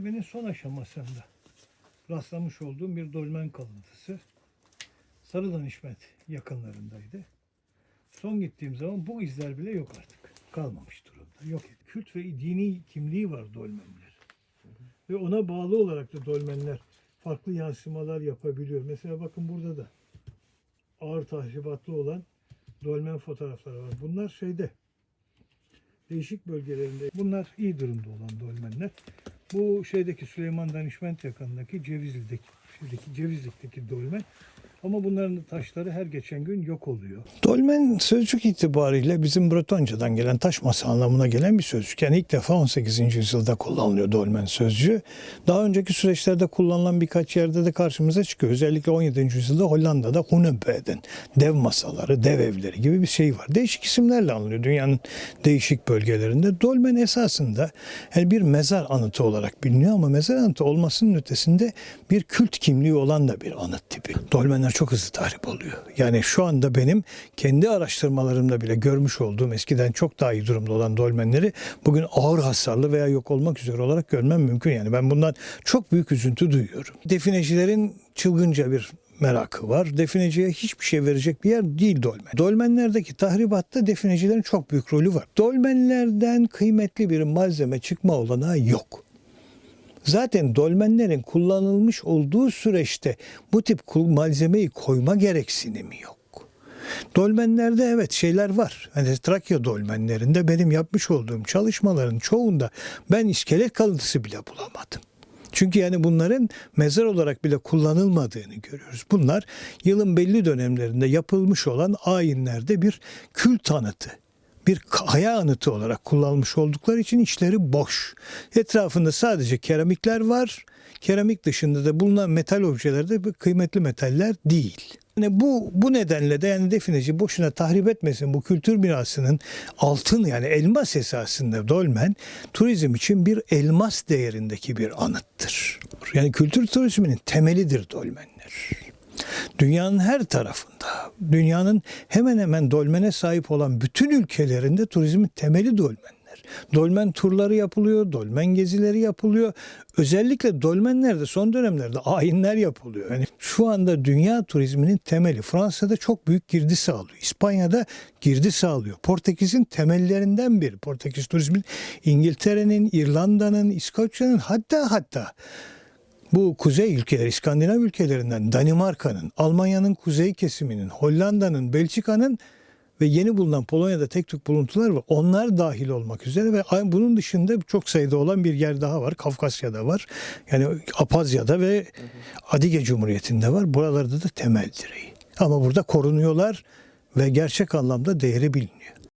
tahribenin son aşamasında rastlamış olduğum bir dolmen kalıntısı. Sarı Danişment yakınlarındaydı. Son gittiğim zaman bu izler bile yok artık. Kalmamış durumda. Yok. Kült ve dini kimliği var dolmenler. Ve ona bağlı olarak da dolmenler farklı yansımalar yapabiliyor. Mesela bakın burada da ağır tahribatlı olan dolmen fotoğrafları var. Bunlar şeyde değişik bölgelerinde. Bunlar iyi durumda olan dolmenler. Bu şeydeki Süleyman Danişment yakınındaki Cevizli'deki, şeydeki Cevizlik'teki dolmen. Ama bunların taşları her geçen gün yok oluyor. Dolmen sözcük itibariyle bizim Bretoncadan gelen taş masa anlamına gelen bir sözcük. Yani ilk defa 18. yüzyılda kullanılıyor dolmen sözcüğü. Daha önceki süreçlerde kullanılan birkaç yerde de karşımıza çıkıyor. Özellikle 17. yüzyılda Hollanda'da Hunebed'in dev masaları, dev evleri gibi bir şey var. Değişik isimlerle anılıyor dünyanın değişik bölgelerinde. Dolmen esasında yani bir mezar anıtı olarak biliniyor ama mezar anıtı olmasının ötesinde bir kült kimliği olan da bir anıt tipi. Dolmenler çok hızlı tahrip oluyor. Yani şu anda benim kendi araştırmalarımda bile görmüş olduğum eskiden çok daha iyi durumda olan dolmenleri bugün ağır hasarlı veya yok olmak üzere olarak görmem mümkün. Yani ben bundan çok büyük üzüntü duyuyorum. Definecilerin çılgınca bir merakı var. Defineciye hiçbir şey verecek bir yer değil dolmen. Dolmenlerdeki tahribatta definecilerin çok büyük rolü var. Dolmenlerden kıymetli bir malzeme çıkma olanağı yok. Zaten dolmenlerin kullanılmış olduğu süreçte bu tip malzemeyi koyma gereksinimi yok. Dolmenlerde evet şeyler var. Hani Trakya dolmenlerinde benim yapmış olduğum çalışmaların çoğunda ben iskelet kalıntısı bile bulamadım. Çünkü yani bunların mezar olarak bile kullanılmadığını görüyoruz. Bunlar yılın belli dönemlerinde yapılmış olan ayinlerde bir kült anıtı bir kaya anıtı olarak kullanılmış oldukları için içleri boş. Etrafında sadece keramikler var. Keramik dışında da bulunan metal objelerde bu kıymetli metaller değil. Yani bu bu nedenle de yani defineci boşuna tahrip etmesin bu kültür binasının altın yani elmas esasında dolmen turizm için bir elmas değerindeki bir anıttır. Yani kültür turizminin temelidir dolmenler. Dünyanın her tarafında, dünyanın hemen hemen dolmene sahip olan bütün ülkelerinde turizmin temeli dolmenler. Dolmen turları yapılıyor, dolmen gezileri yapılıyor. Özellikle dolmenlerde son dönemlerde ayinler yapılıyor. Yani şu anda dünya turizminin temeli Fransa'da çok büyük girdi sağlıyor. İspanya'da girdi sağlıyor. Portekiz'in temellerinden biri. Portekiz turizmin İngiltere'nin, İrlanda'nın, İskoçya'nın hatta hatta bu kuzey ülkeler, İskandinav ülkelerinden Danimarka'nın, Almanya'nın kuzey kesiminin, Hollanda'nın, Belçika'nın ve yeni bulunan Polonya'da tek tük buluntular var. Onlar dahil olmak üzere ve bunun dışında çok sayıda olan bir yer daha var. Kafkasya'da var. Yani Apazya'da ve Adige Cumhuriyeti'nde var. Buralarda da temel direği. Ama burada korunuyorlar ve gerçek anlamda değeri biliniyor.